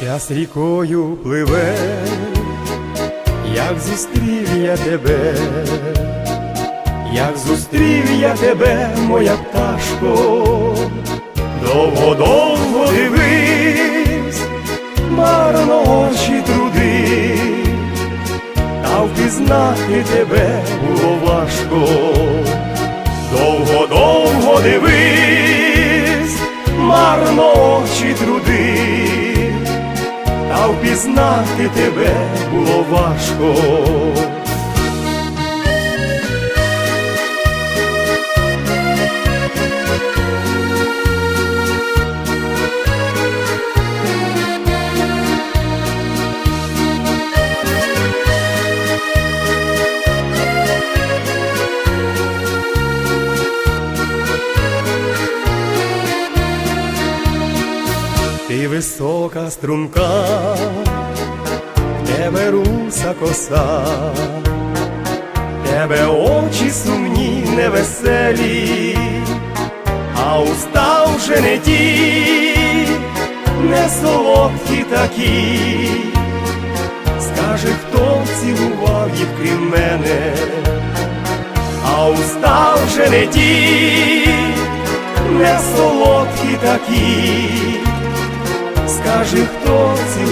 Час рікою пливе, як зустрів я тебе, як зустрів я тебе, моя пташко, довго-довго дивись, марно очі труди, та впізнати тебе було важко, довго-довго дивись, марно очі труди та впізнати тебе було важко. Ти висока струнка, тебе руса коса, тебе очі сумні, невеселі, а уста вже не ті, не солодкі такі. Скаже, хто цілував їх крім мене, а уста вже не ті, не солодкі такі. Скажи, хто цілував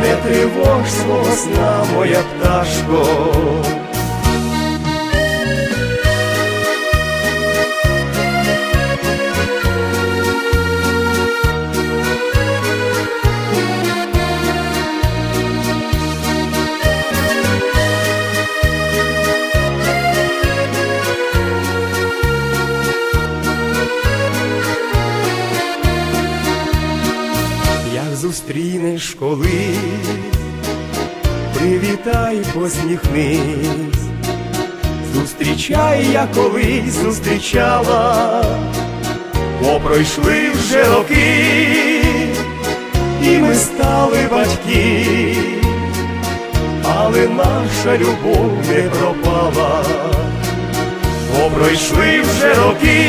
не тривож свого сна, моя пташко. Зустрінеш колись, привітай, посміхнись, зустрічай, я колись зустрічала, бо пройшли вже роки, і ми стали батьки, але наша любов не пропала, бо пройшли вже роки,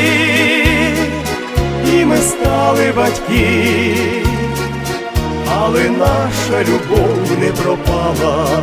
і ми стали батьки але наша любов не пропала.